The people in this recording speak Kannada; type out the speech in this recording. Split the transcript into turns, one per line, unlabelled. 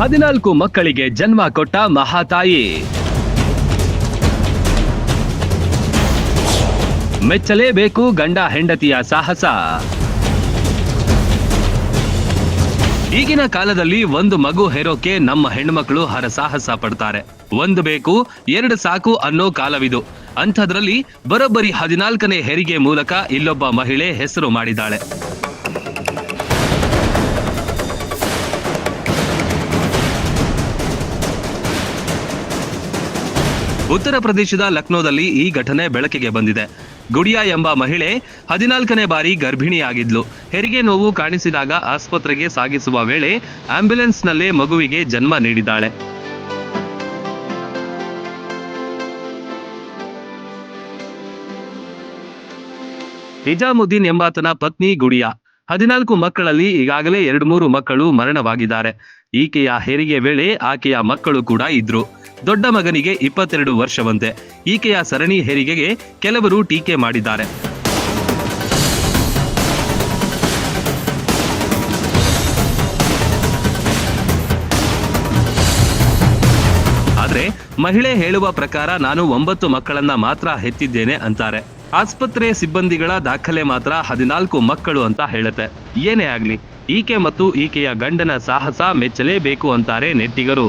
ಹದಿನಾಲ್ಕು ಮಕ್ಕಳಿಗೆ ಜನ್ಮ ಕೊಟ್ಟ ಮಹಾತಾಯಿ. ಮೆಚ್ಚಲೇಬೇಕು ಗಂಡ ಹೆಂಡತಿಯ ಸಾಹಸ. ಈಗಿನ ಕಾಲದಲ್ಲಿ ಒಂದು ಮಗು ಹೆರೋಕೆ ನಮ್ಮ ಹೆಣ್ಮಕ್ಳು ಹರಸಾಹಸ ಪಡ್ತಾರೆ. ಒಂದು ಬೇಕು, ಎರಡು ಸಾಕು ಅನ್ನೋ ಕಾಲವಿದು. ಅಂಥದ್ರಲ್ಲಿ ಬರೋಬ್ಬರಿ ಹದಿನಾಲ್ಕನೇ ಹೆರಿಗೆ ಮೂಲಕ ಇಲ್ಲೊಬ್ಬ ಮಹಿಳೆ ಹೆಸರು ಮಾಡಿದ್ದಾಳೆ. ಉತ್ತರ ಪ್ರದೇಶದ ಲಕ್ನೋದಲ್ಲಿ ಈ ಘಟನೆ ಬೆಳಕಿಗೆ ಬಂದಿದೆ. ಗುಡಿಯಾ ಎಂಬ ಮಹಿಳೆ ಹದಿನಾಲ್ಕನೇ ಬಾರಿ ಗರ್ಭಿಣಿಯಾಗಿದ್ಲು. ಹೆರಿಗೆ ನೋವು ಕಾಣಿಸಿದಾಗ ಆಸ್ಪತ್ರೆಗೆ ಸಾಗಿಸುವ ವೇಳೆ ಆಂಬ್ಯುಲೆನ್ಸ್ನಲ್ಲೇ ಮಗುವಿಗೆ ಜನ್ಮ ನೀಡಿದ್ದಾಳೆ. ನಿಜಾಮುದ್ದೀನ್ ಎಂಬಾತನ ಪತ್ನಿ ಗುಡಿಯಾ. ಹದಿನಾಲ್ಕು ಮಕ್ಕಳಲ್ಲಿ ಈಗಾಗಲೇ ಎರಡು ಮೂರು ಮಕ್ಕಳು ಮರಣವಾಗಿದ್ದಾರೆ. ಈಕೆಯ ಹೆರಿಗೆ ವೇಳೆ ಆಕೆಯ ಮಕ್ಕಳು ಕೂಡ ಇದ್ರು. ದೊಡ್ಡ ಮಗನಿಗೆ ಇಪ್ಪತ್ತೆರಡು ವರ್ಷವಂತೆ. ಈಕೆಯ ಸರಣಿ ಹೆರಿಗೆಗೆ ಕೆಲವರು ಟೀಕೆ ಮಾಡಿದ್ದಾರೆ. ಆದ್ರೆ ಮಹಿಳೆ ಹೇಳುವ ಪ್ರಕಾರ ನಾನು ಒಂಬತ್ತು ಮಕ್ಕಳನ್ನ ಮಾತ್ರ ಹೆತ್ತಿದ್ದೇನೆ ಅಂತಾರೆ. ಆಸ್ಪತ್ರೆ ಸಿಬ್ಬಂದಿಗಳ ದಾಖಲೆ ಮಾತ್ರ ಹದಿನಾಲ್ಕು ಮಕ್ಕಳು ಅಂತ ಹೇಳುತ್ತೆ. ಏನೇ ಆಗ್ಲಿ, ಈಕೆ ಮತ್ತು ಈಕೆಯ ಗಂಡನ ಸಾಹಸ ಮೆಚ್ಚಲೇಬೇಕು ಅಂತಾರೆ ನೆಟ್ಟಿಗರು.